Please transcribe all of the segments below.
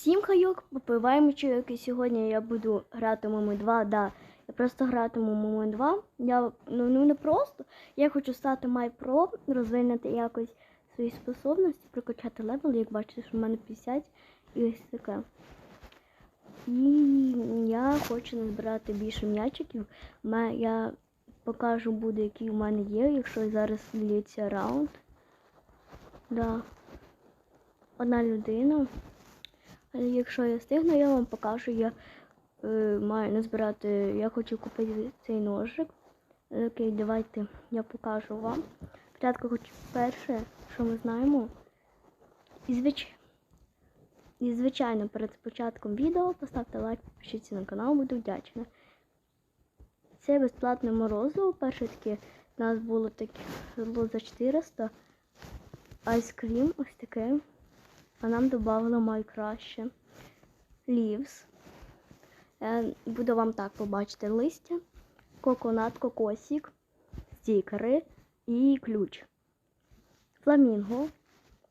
Всім хайок, попиваємо чайок, і сьогодні я буду грати Момо 2, да. Я просто гратиму Момо 2. Я ну, ну не просто. Я хочу стати MyPro, розвинути якось свої способності, прокачати левел, як бачите, що в мене 50 і ось таке. І я хочу назбирати більше м'ячиків. Я покажу буде, які в мене є, якщо зараз лється раунд. Да. Одна людина. Але якщо я встигну, я вам покажу. Я е, маю назбирати. Я хочу купити цей ножик. Окей, давайте я покажу вам. Спочатку хочу перше, що ми знаємо. І, звич... І звичайно, перед початком відео поставте лайк, підпишіться на канал, буду вдячна. Це безплатне морозиво. Перше таке у нас було таке було за 400. Айскрім ось таке. А нам додали найкраще. Лівс. Е, Буду вам так побачити листя, коконат, кокосик, стікери і ключ. Фламінго,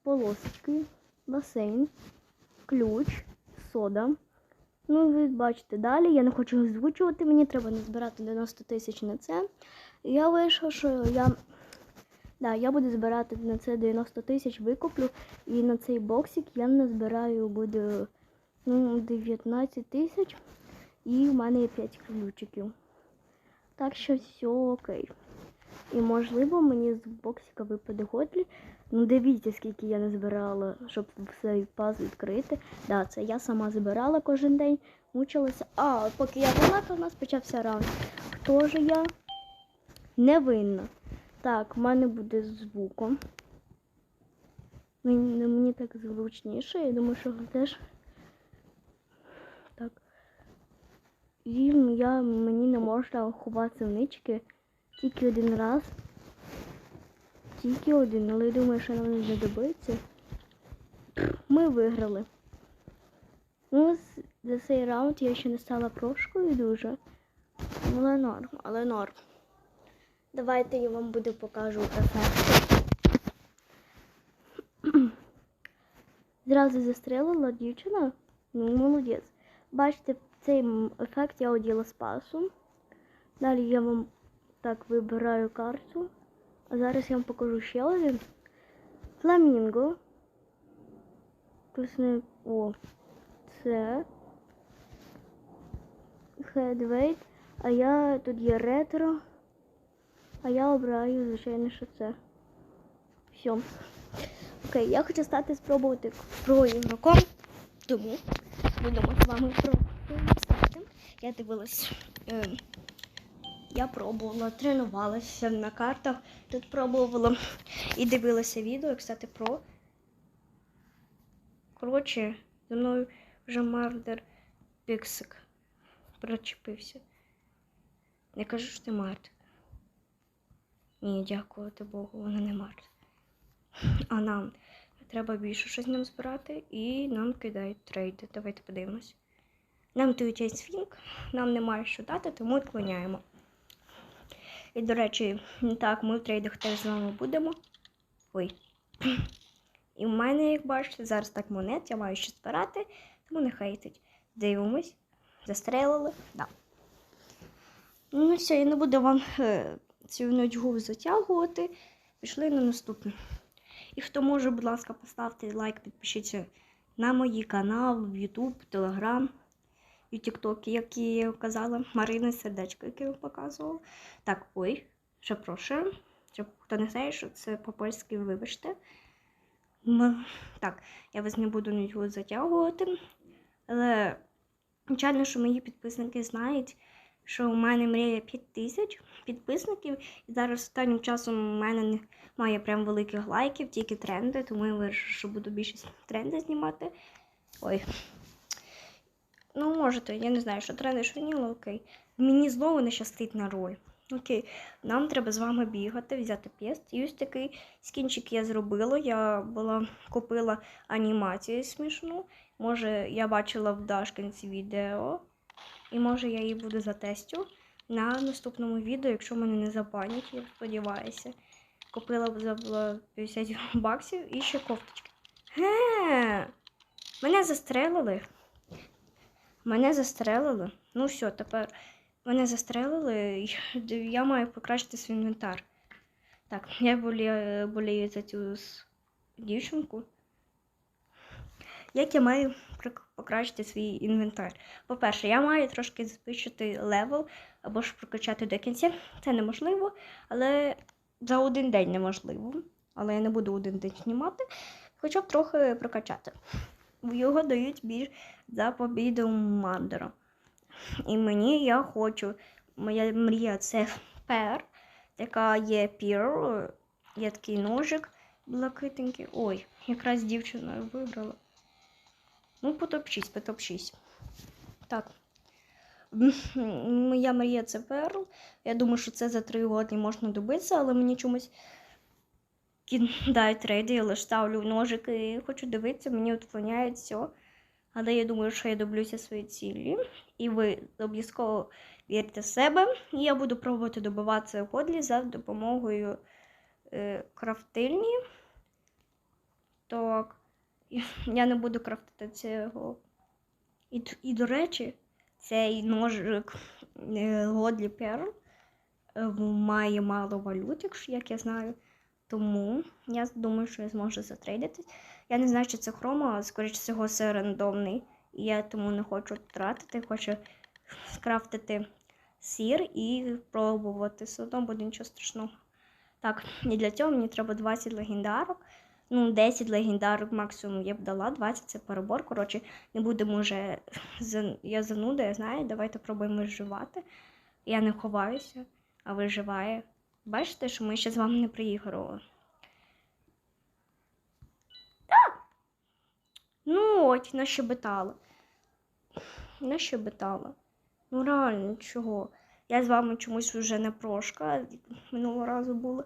полосочки, басейн, ключ, сода. Ну, ви бачите далі. Я не хочу озвучувати, мені треба назбирати 90 тисяч на це. Я вирішив, що я Да, я буду збирати на це 90 тисяч викуплю. І на цей боксик я назбираю буде ну, 19 тисяч. І в мене є 5 ключиків. Так що все окей. І можливо мені з боксика випаде годлі. Ну дивіться, скільки я назбирала, щоб цей паз відкрити. Да, це я сама збирала кожен день, мучилася. А, поки я була, то в нас почався раунд. Хто ж я? Невинна. Так, в мене буде з звуком. Мені, мені так зручніше, я думаю, що теж. Так. І я, мені не можна ховати нички тільки один раз. Тільки один, але я думаю, що нам не знадобиться. Ми виграли. Ну, за цей раунд я ще не стала прошкою дуже. Але норм, але норм. Давайте я вам буду покажу ефекти. Зразу застрелила дівчина. Ну, молодець. Бачите, цей ефект я оділа з пасу. Далі я вам так вибираю карту. А зараз я вам покажу ще один. Фламінго. Тут не... О, це. Хедвейт. А я тут є ретро. А я обираю, звичайно, що це. Все. Окей, я хочу стати спробувати про. Тому будемо з вами стати. Я дивилась. Е, я пробувала, тренувалася на картах. Тут пробувала і дивилася відео, як стати про. Коротше, за мною вже мардер піксик причепився. Я кажу, що ти мардер. Ні, дякувати Богу, вона не мертва. А нам треба більше щось нам збирати і нам кидають трейди. Давайте подивимось. Нам дають айсфінк, нам немає що дати, тому відклоняємо. І, до речі, так, ми в трейдах теж з вами будемо. Ой. І в мене, як бачите, зараз так монет, я маю ще збирати, тому не хейтить. Дивимось. Застрелили. Да. Ну все, я не буду вам е, цю нудьгу затягувати. Пішли на наступне. І хто може, будь ласка, поставте лайк, підпишіться на мої канал, в YouTube, Telegram і TikTok, які я казала. Марина сердечко, яке я показувала. Так, ой, ще прошу. Щоб хто не знає, що це по-польськи, вибачте. Так, я вас не буду нудьгу затягувати. Але, звичайно, що мої підписники знають, що у мене мрія 5 тисяч підписників. І зараз останнім часом у мене немає прям великих лайків, тільки тренди, тому я вирішила, що буду більше тренди знімати. Ой. Ну, можете, я не знаю, що тренди, що ні, але окей. Мені знову не щастить на роль. Окей, нам треба з вами бігати, взяти п'єст. І ось такий скінчик я зробила. Я була купила анімацію смішну. Може, я бачила в Дашкинці відео. І може я її буду затестю на наступному відео, якщо мене не забанять, я сподіваюся. Купила б за 50 баксів і ще кофточки. Ге! Мене застрелили. Мене застрелили. Ну все, тепер мене застрелили. Я, я маю покращити свій інвентар. Так, я болію, болію за цю дівчинку. Як я маю покращити свій інвентар? По-перше, я маю трошки збільшити левел або ж прокачати до кінця. Це неможливо, але за один день неможливо. Але я не буду один день знімати, хоча б трохи прокачати. Його дають більш за побіду мандера. І мені я хочу. Моя мрія це пер, яка є пір, є такий ножик блакитненький. Ой, якраз дівчина виграла. Ну, потопчись, потопчись. Так. Моя мрія це перл. Я думаю, що це за три години можна добитися, але мені чомусь кидають рейди, я лише ставлю ножик і хочу дивитися, мені відклоняють все. Але я думаю, що я доб'юся своєї цілі. І ви обов'язково вірте в себе. І я буду пробувати добиватися годлі за допомогою е, крафтильні. Так. Я не буду крафтити цього. І, і до речі, цей ножик Годлі Перл е, має мало валют, як я знаю. Тому я думаю, що я зможу затрейдитись. Я не знаю, чи це хрома, скоріше всього, це рандомний. І я тому не хочу тратити, хочу скрафтити сір і пробувати. Все буде нічого страшного. Так, і для цього мені треба 20 легендарок. Ну, 10 легендарок максимум я б дала, 20 це перебор. Коротше, не будемо вже. Я зануда, я знаю. Давайте пробуємо виживати. Я не ховаюся, а виживає. Бачите, що ми ще з вами не приігрували. Ну, от, нащебетала. Нащебетала. Ну, реально, чого? Я з вами чомусь вже не прошка. Минулого разу було.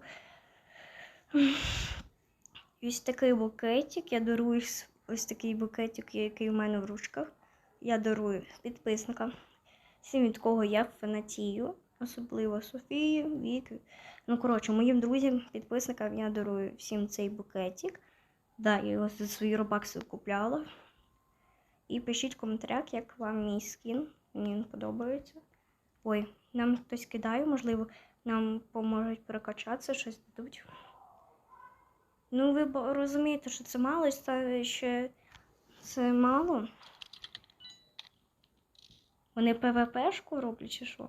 Ось такий букетик. Я дарую ось такий букетик, який в мене в ручках. Я дарую підписникам. Всім від кого я фанатію, особливо Софії, Віки. Ну, коротше, моїм друзям, підписникам я дарую всім цей букетик. Да, я його за свої робакси купляла. І пишіть в коментарях, як вам мій скін. Мені він подобається. Ой, нам хтось кидає, можливо, нам поможуть прокачатися, щось дадуть. Ну, ви розумієте, що це мало, і ще це мало. Вони ПВПшку роблять чи що?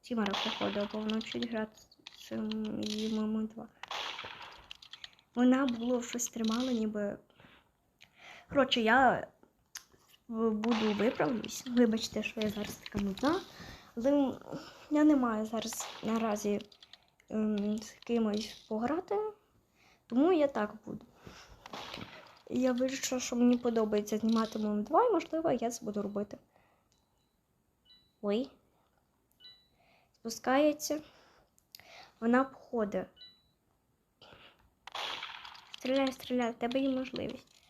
Тімара походу, вчить грати з її мами 2. Вона було щось тримала, ніби. Коротше, я буду виправлюсь. Вибачте, що я зараз така нудна. Але я не маю зараз наразі ем, з кимось пограти. Тому я так буду. Я вирішила, що мені подобається знімати мом 2, і можливо, я це буду робити. Ой. Спускається. Вона обходить. Стріляй, стріляй, в тебе є можливість.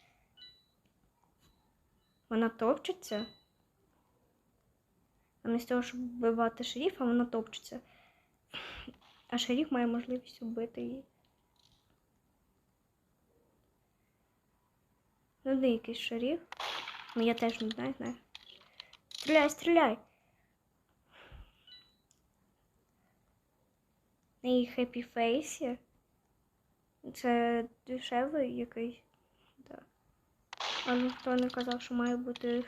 Вона топчеться. Замість того, щоб вбивати шеріфа, вона топчеться. А шеріф має можливість вбити її. Ну, де якийсь шеріф. Ну, я теж не знаю, знаю. Стріляй, стріляй! На її хеппі фейсі. Це дешевий якийсь. Да. А ну хто не казав, що має бути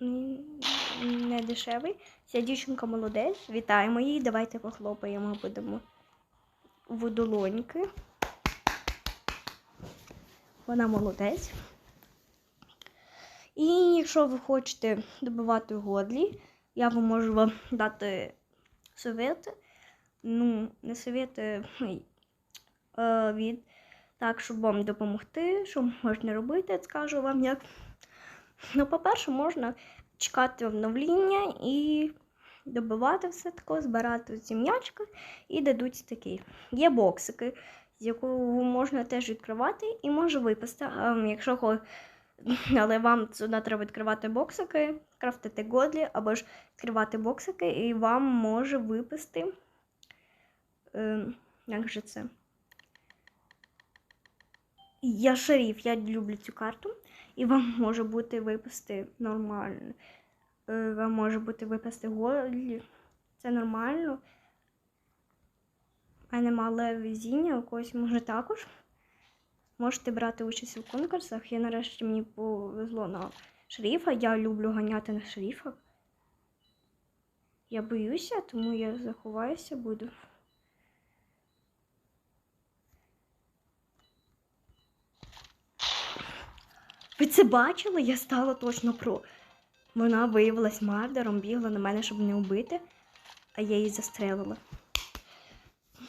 не дешевий. Ця дівчинка молодець. Вітаємо її. Давайте похлопаємо, будемо в долоньки. Вона молодець. І якщо ви хочете добивати годлі, я вам можу вам дати совєти. Ну, не совєти ой, е, від так, щоб вам допомогти, що можна робити, скажу вам як. Ну, по-перше, можна чекати обновління і добивати все таке, збирати ці м'ячки і дадуть такі. Є боксики, з якого можна теж відкривати і може випасти. Ем, Якщо але вам сюди треба відкривати боксики, крафтити годлі, або ж відкривати боксики, і вам може випасти. Ем, Як же це? Я шериф, я люблю цю карту. І вам може бути випасти нормально. Е, Вам може бути випасти голі. Це нормально. Мене мале везіння, у когось може також. Можете брати участь у конкурсах. Я нарешті мені повезло на шерифа. Я люблю ганяти на шерифа. Я боюся, тому я заховаюся буду. Ви це бачили? Я стала точно про. Вона виявилась мардером, бігла на мене, щоб не вбити, а я її застрелила.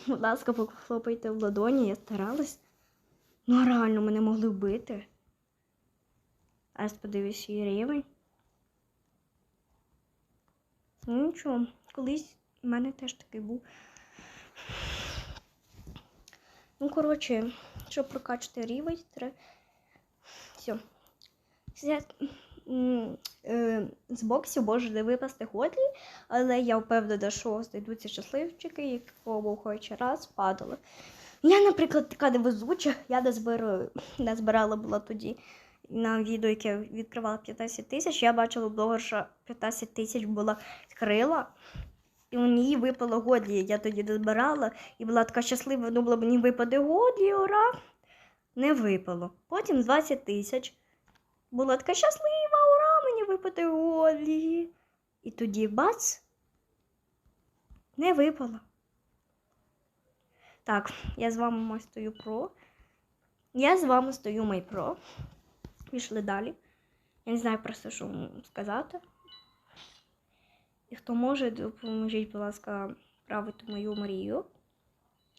Будь ласка, похлопайте в ладоні, я старалась. Ну, реально, мене могли вбити. Я подивись її рівень. Ну нічого, колись в мене теж такий був. Ну, коротше, щоб прокачати рівень, треба. Все. Е, з боксів може випасти годлі, але я впевнена, що знайдуться щасливчики, якого хоч раз падали. Я, наприклад, така невезуча, я не збираю, не збирала була тоді на відео, яке відкривала 15 тисяч. Я бачила блогерша 15 тисяч була крила. І у ній випало годлі. Я тоді не збирала і була така щаслива, думала, мені випаде годлі, ура! Не випало. Потім 20 тисяч. Була така щаслива, випаде годлі. І тоді бац, не випало. Так, я з вами мой стою про. Я з вами стою май про. Пішли далі. Я не знаю просто, що вам сказати. І хто може, допоможіть, будь ласка, правити мою мрію.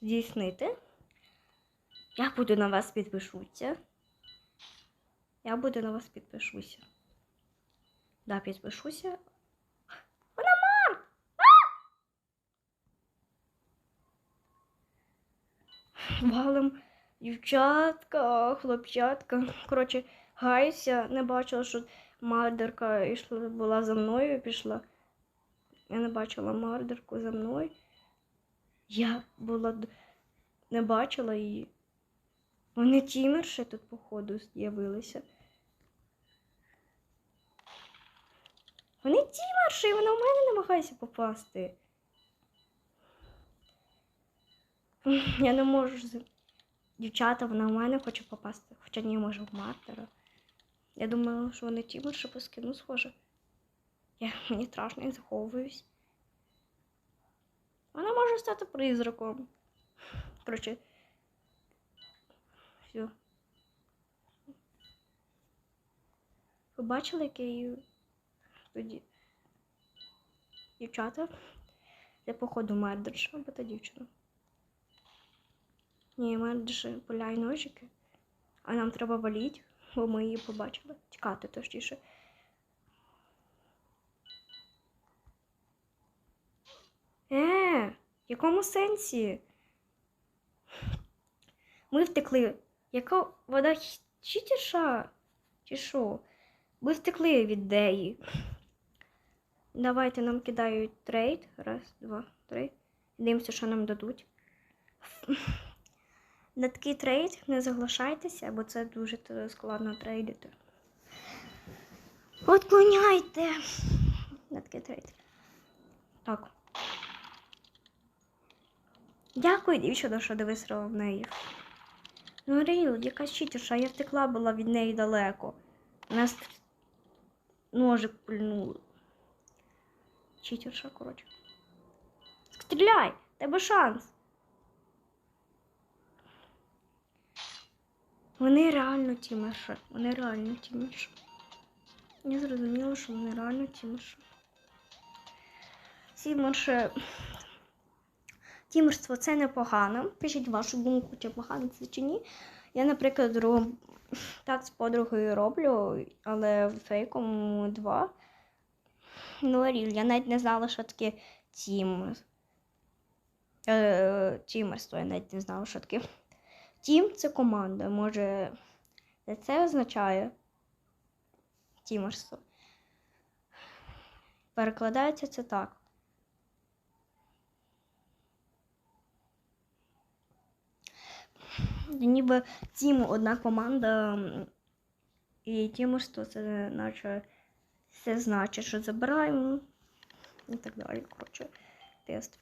Здійснити. Я буду на вас підпишуся. Я буду на вас підпишуся. Да, підпишуся. Вона мар! Валим дівчатка, хлопчатка. Коротше, гайся, не бачила, що мардерка йшла, була за мною і пішла. Я не бачила мардерку за мною. Я була не бачила її. Вони тімерші тут, походу, з'явилися. Вони тімерші, вона в мене намагається попасти. Я не можу. Дівчата, вона в мене хоче попасти, хоча ні, може в мартера. Я думала, що вони тімерші по скину схоже. Я мені страшно, я заховуюсь. Вона може стати призраком. Коротше. Все. Ви бачили, який тоді дівчата? Це, походу, мердерша або та дівчина. Ні, мердерша поляє ножики. А нам треба валіть, бо ми її побачили. Тікати точніше. Е, в якому сенсі? Ми втекли. Яка вода читерша? Чи що? Ми втекли від Деї. Давайте нам кидають трейд. Раз, два, три. Дивимося, що нам дадуть. На такий трейд не заглашайтеся, бо це дуже складно трейдити. Отклоняйте! На такий трейд. Так. Дякую, дівчина, що дивисила в неї. Ну, Ріл, якась читерша, я втекла була від неї далеко. Нас ножик пульнули. Читерша, коротше. Стріляй! Тебе шанс. Вони реально тімеша. Вони реально тімеша. Я зрозуміло, що вони реально тімеша. Тімерше. Тімерство це непогано. Пишіть вашу думку, чи погано це чи ні. Я, наприклад, роб... так з подругою роблю, але фейком два. Ну, норів. Я навіть не знала, що таке тім. Е, тімерство, я навіть не знала, що таке. Тім це команда. Може, це означає тімерство. Перекладається це так. Ніби тім одна команда і тімерство це наче все значить, що забираємо. І так далі. Коротше, тест.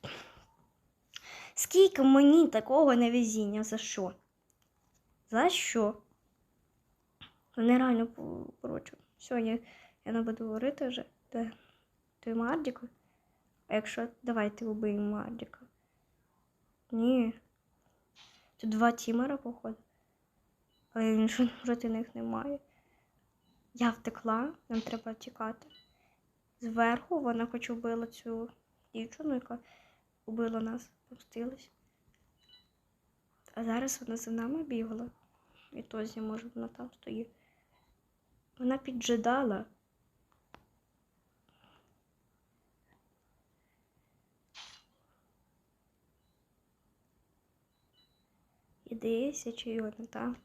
Скільки мені такого невезіння? За що? За що? Вони реально, коротше, сьогодні я не буду говорити вже. Де? Ти Мардік? А якщо давайте убиємо Мардіка. Ні. Тут два тімера, походу. Але нічого проти них немає. Я втекла, нам треба тікати. Зверху вона хоч убила цю дівчину, яка убила нас, помстилась. А зараз вона за нами бігала. І тозі, може, вона там стоїть. Вона піджидала. Ідеся чи вона там.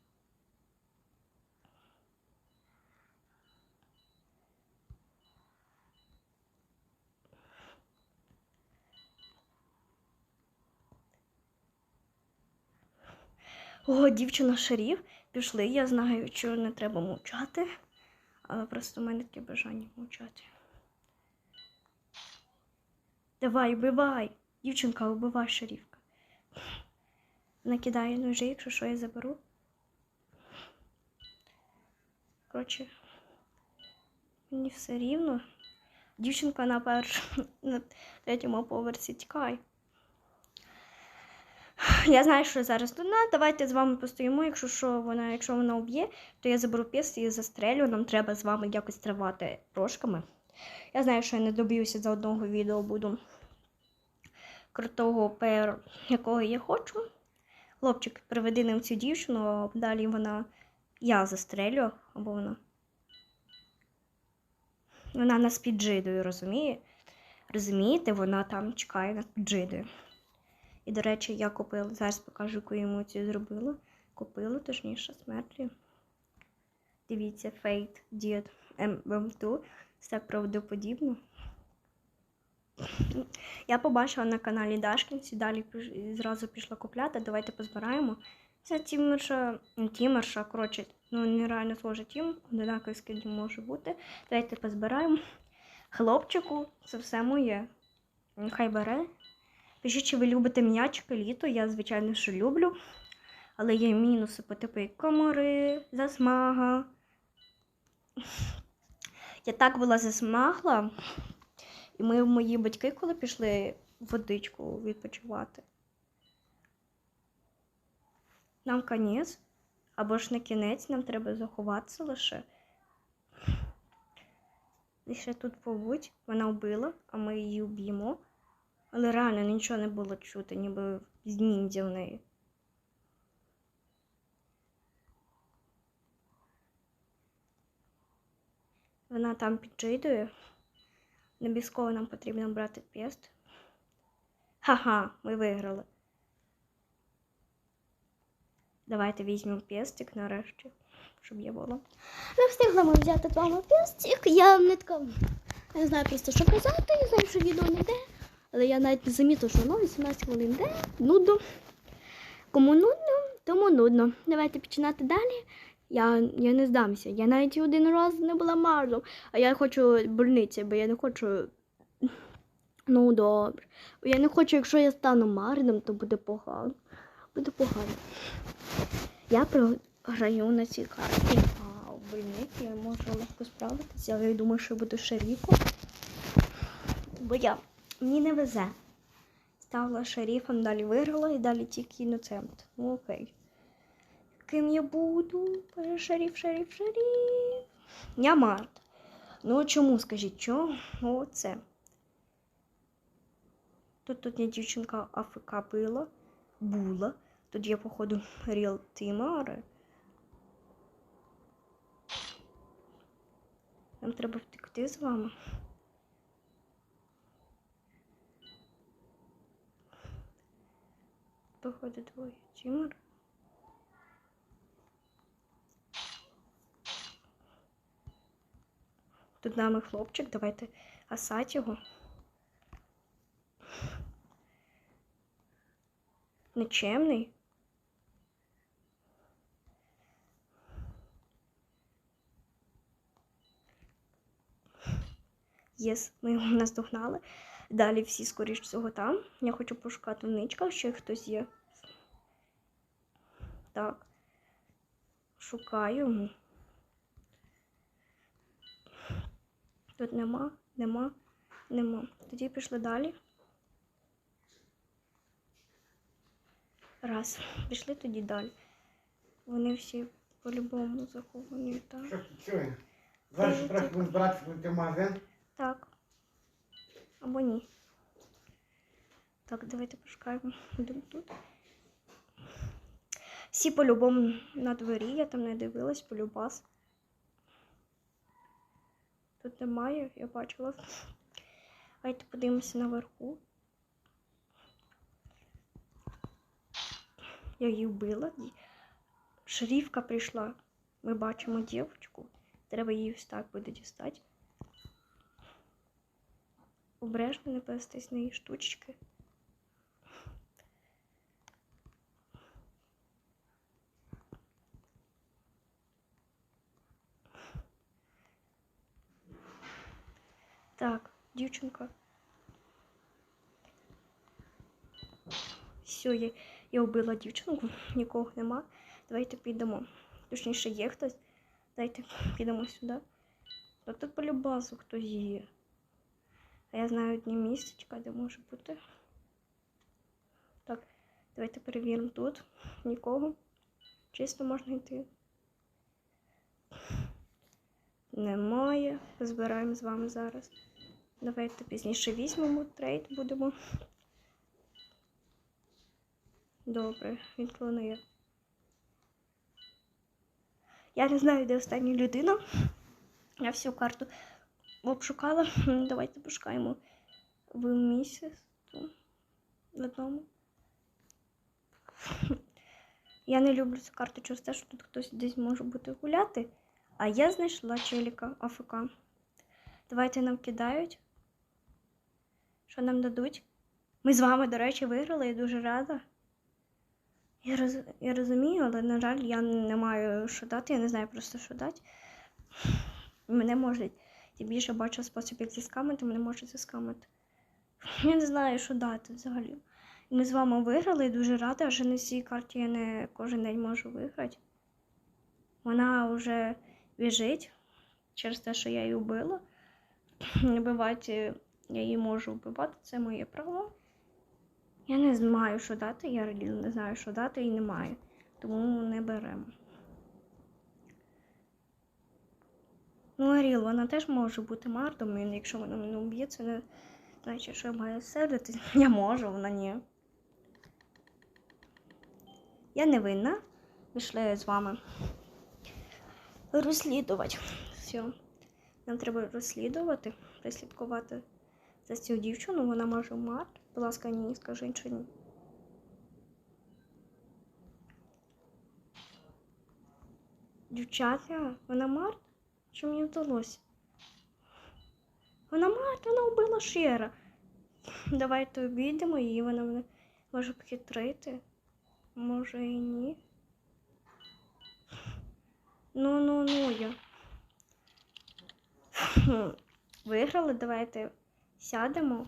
О, дівчина шарів. Пішли, я знаю, що не треба мовчати, але просто в мене таке бажання мовчати. Давай, вбивай! Дівчинка, вбивай шарівка. Накидає ножі, якщо що я заберу. Коротше, мені все рівно. Дівчинка на першому, на третьому поверсі тікає. Я знаю, що зараз тут на. Давайте з вами постоїмо. Якщо що вона, якщо вона уб'є, то я заберу піс і застрелю. Нам треба з вами якось тривати трошками. Я знаю, що я не доб'юся за одного відео буду крутого пер, якого я хочу. Хлопчик, приведи нам цю дівчину, а далі вона. Я застрелю, або вона. Вона нас піджидує, розуміє? Розумієте, вона там чекає нас піджидує. І, до речі, я купила, зараз покажу, яку емоцію зробила. Купила, точніше, смерті. Дивіться, Fate Did MM2. Це так правдоподібно. Я побачила на каналі Дашкінці, далі зразу пішла купляти. Давайте позбираємо. Це тімерша, не тімерша, коротше, ну нереально схоже тім, одинаковий скільки може бути. Давайте позбираємо. Хлопчику, це все моє. Нехай бере. Пишіть, чи ви любите м'ячики літо, я, звичайно, що люблю. Але є мінуси по типу як комари, засмага. Я так була засмагла, і ми мої батьки, коли пішли водичку відпочивати. Нам конець, або ж не кінець, нам треба заховатися лише. І ще тут побудь, вона вбила, а ми її вб'ємо. Але реально нічого не було чути, ніби з ніндзя в неї. Вона там піджидує. Не обов'язково нам потрібно брати пест. Ха-ха, ми виграли. Давайте візьмемо пестик нарешті, щоб я була. Не встигла ми взяти з вами пістик. Я не така. Не знаю просто, що казати, я знаю, що відео не йде. Але я навіть не замітила, що воно 18 хвилин йде. Нудно. Кому нудно, тому нудно. Давайте починати далі. Я, я не здамся. Я навіть один раз не була марлом, а я хочу больниці, бо я не хочу. Ну, добре. Бо Я не хочу, якщо я стану марлем, то буде погано. Буде погано. Я програю на цій карті. А в больниці я можу легко справитися, але я думаю, що я буду шерифом. Бо я мені не везе. Стала шерифом, далі виграла і далі тільки іноцент. Ну окей. Ким я буду? Боже, Шериф, шериф, шериф. Я Март. Ну чому, скажіть, чому? Оце. Тут тут я дівчинка АФК била. Була. Тут я, походу, Ріл Тимари. Нам треба втекти з вами. виходить двоє Тімор. Тут нами хлопчик, давайте асать його. Нечемний. Єс, yes, ми його наздогнали. Далі всі, скоріш всього, там. Я хочу пошукати в ничках, ще хтось є. Так. Шукаю. Тут нема, нема, нема. Тоді пішли далі. Раз. Пішли тоді далі. Вони всі по-любому заховані, так? Що чує? Зараз трохи будемо збиратися в магазин. Так. Або ні. Так, давайте пошукаємо. Тут. Всі по-любому на дворі, я там не дивилась, полюбас. Тут немає, я бачила. Давайте подивимося наверху. Я її вбила. Шрифка прийшла. Ми бачимо дівчинку. Треба її ось так буде дістати. Обережно не пестись на її штучки. Так, дівчинка. Все, я, я вбила дівчинку, нікого нема. Давайте підемо. Точніше, є хтось. Давайте підемо сюди. Тут полюбасу хтось є. А я знаю одне місцечко, де може бути. Так, давайте перевіримо тут. Нікого. Чисто можна йти. Немає. Збираємо з вами зараз. Давайте пізніше візьмемо трейд будемо. Добре, відклонив. Я не знаю, де остання людина. Я всю карту обшукала. Давайте пошукаємо в місяць. В одному. Я не люблю цю карту через те, що тут хтось десь може бути гуляти. А я знайшла челіка АФК. Давайте нам кидають. Що нам дадуть? Ми з вами, до речі, виграли, я дуже рада. Я, роз... я розумію, але, на жаль, я не маю що дати, я не знаю просто, що дати. Мене можуть. Я більше бачу спосіб, як зіскамити, мене можуть зіскамити. Я не знаю, що дати взагалі. Ми з вами виграли, і дуже рада, адже на цій карті я не кожен день можу виграти. Вона вже біжить через те, що я її вбила. Вбивати я її можу вбивати, це моє право. Я не знаю, що дати, я реально не знаю, що дати і не маю. Тому не беремо. Ну, Аріл, вона теж може бути мартом, і якщо вона мене вб'є, це не значить, що я маю селити. Я можу, вона ні. Я не винна. Пішли з вами розслідувати. Все. Нам треба розслідувати, розслідкувати за цю дівчину. Вона може март. Будь ласка, ні, скажи, що ні. Дівчата, вона март? Що мені вдалося? Вона март, вона вбила Шера. Давайте обійдемо її, вона мене може обхитрити. Може і ні. Ну, ну, ну я. Виграли, давайте сядемо.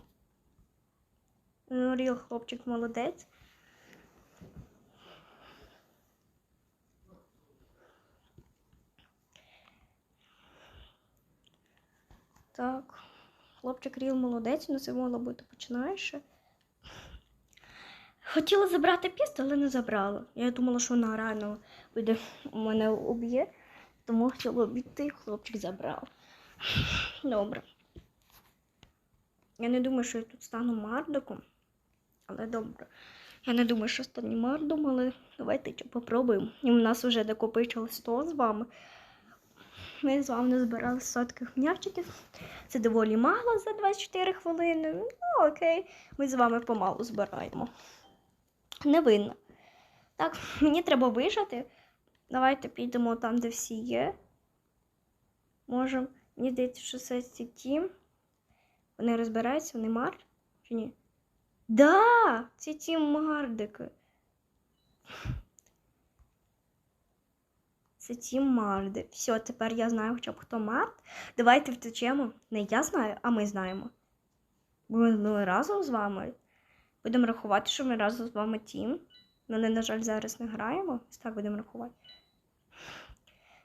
Ну, Ріл, хлопчик молодець. Так, хлопчик Ріл молодець, ну це могло бути починаєш. Хотіла забрати піст, але не забрала. Я думала, що вона реально буде мене уб'є, тому хотіла обійти, хлопчик забрав. Добре. Я не думаю, що я тут стану мардоком, але добре. Я не думаю, що стану мардом, але давайте ще попробуємо. І в нас вже накопичилось 100 з вами. Ми з вами назбирали сотких м'ячиків. Це доволі мало за 24 хвилини. Ну, окей, ми з вами помалу збираємо. Не винна. Так, мені треба вижати. Давайте підемо там, де всі є. Можемо, мені здається, що це ці тім. Вони розбираються, вони мар чи ні? Да! Це ті мардики. Це Тім Марди. Все, тепер я знаю хоча б хто Март. Давайте втечемо. Не я знаю, а ми знаємо. Ми, разом з вами. Будемо рахувати, що ми разом з вами тім. Але, на жаль, зараз не граємо. Ось так будемо рахувати.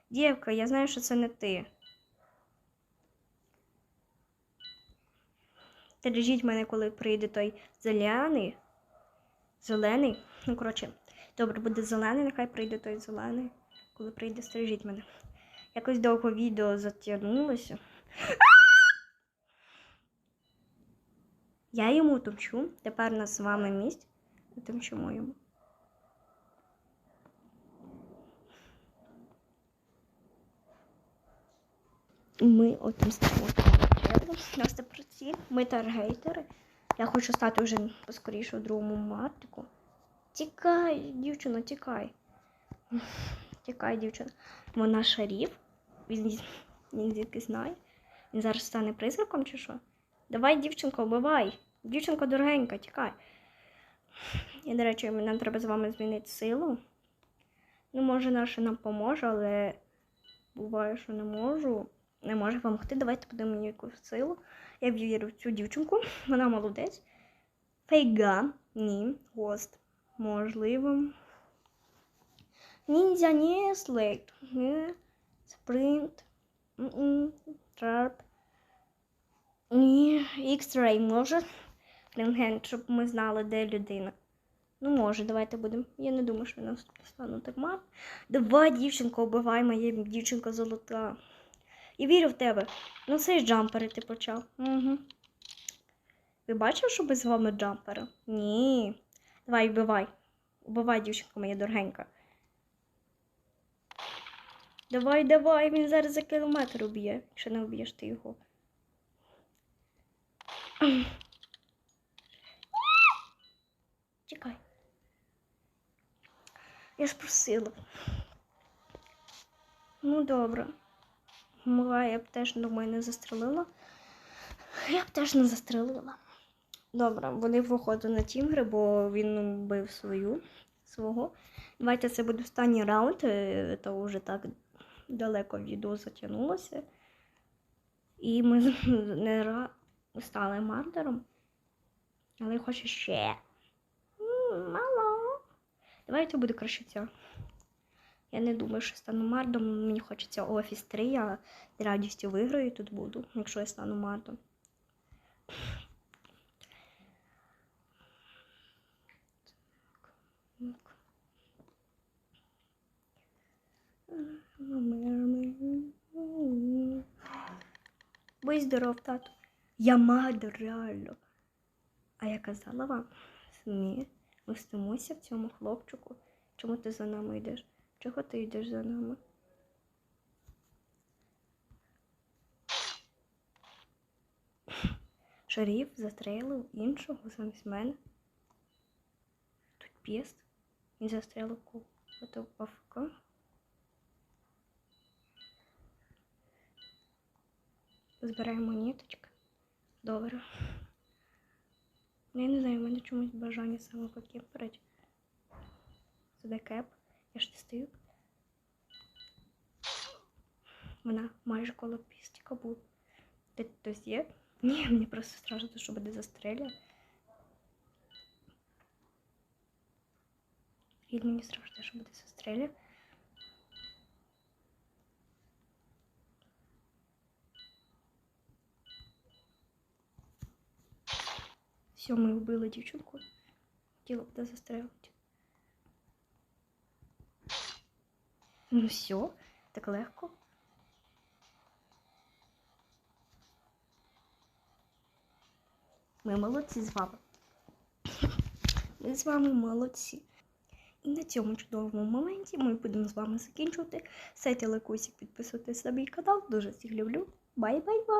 Дівка, я знаю, що це не ти. Держіть мене, коли прийде той зелений. Зелений. Ну, коротше, добре, буде зелений, нехай прийде той зелений. Коли прийде, стережіть мене. Якось довго відео затягнулося. Я йому топчу. Тепер нас з вами місць. Топчемо йому. Ми отомстимо. Нас тепер ці. Ми таргейтери. Я хочу стати вже поскоріше у другому мартику. Тікай, дівчина, тікай. Тікай, дівчина. Вона шарів. Він, він звідки знає. Він зараз стане призраком чи що? Давай, дівчинко, вбивай. Дівчинка дорогенька, тікай. І, до речі, нам треба з вами змінити силу. Ну, може, наша нам поможе, але буває, що не можу. Не може допомогти. Давайте подивимо яку силу. Я вірю в цю дівчинку. Вона молодець. Фейга. Ні. Гост. Можливо. Ніндзя, ні, слейт. Ні. Спринт. Трап. Ні. Ікс-рей може. Рентген, щоб ми знали, де людина. Ну, може, давайте будемо. Я не думаю, що нас стану так мало. Давай, дівчинка, убивай моя дівчинка золота. Я вірю в тебе. Ну, це ж джампери ти почав. Угу. Ви бачили, що без вами джампери? Ні. Давай, вбивай. Убивай, дівчинка моя дорогенька. Давай, давай, він зараз за кілометр уб'є, якщо не вб'єш ти його. Чекай. Я ж просила. Ну, добре. Могла, я б теж думаю, не застрелила. Я б теж не застрелила. Добре, вони виходять на тімгри, бо він вбив свою свого. Давайте це буде останній раунд, е, то вже так далеко відео затягнулося. І ми не стали мардером. Але я хочу ще. Мало. Давайте буде краще ця. Я не думаю, що стану мардом. Мені хочеться офіс 3, я з радістю виграю тут буду, якщо я стану мардом. Будь здоров, тату. Я мардер, реально. А я казала вам, ми мстимося в цьому хлопчику. Чому ти за нами йдеш? Чого ти йдеш за нами? Шарів застрелив іншого замість мене. Тут піст. Він застрелив кого? Це Збираємо ніточки. Добре. Ну, Я не знаю, в мене чомусь бажання саме покемперить. Це кеп. Я ж не стою. Вона майже коло пістика буде. Де хтось є? Ні, мені просто страшно, що буде застрелює. І мені страшно, що буде застрелює. Все, ми вбили дівчинку. Хотіла буде застрелити. Ну все, так легко. Ми молодці з вами. Ми з вами молодці. І на цьому чудовому моменті ми будемо з вами закінчувати. Ставте лайкосик, підписуйтесь на мій канал. Дуже всіх люблю. Бай-бай-бай!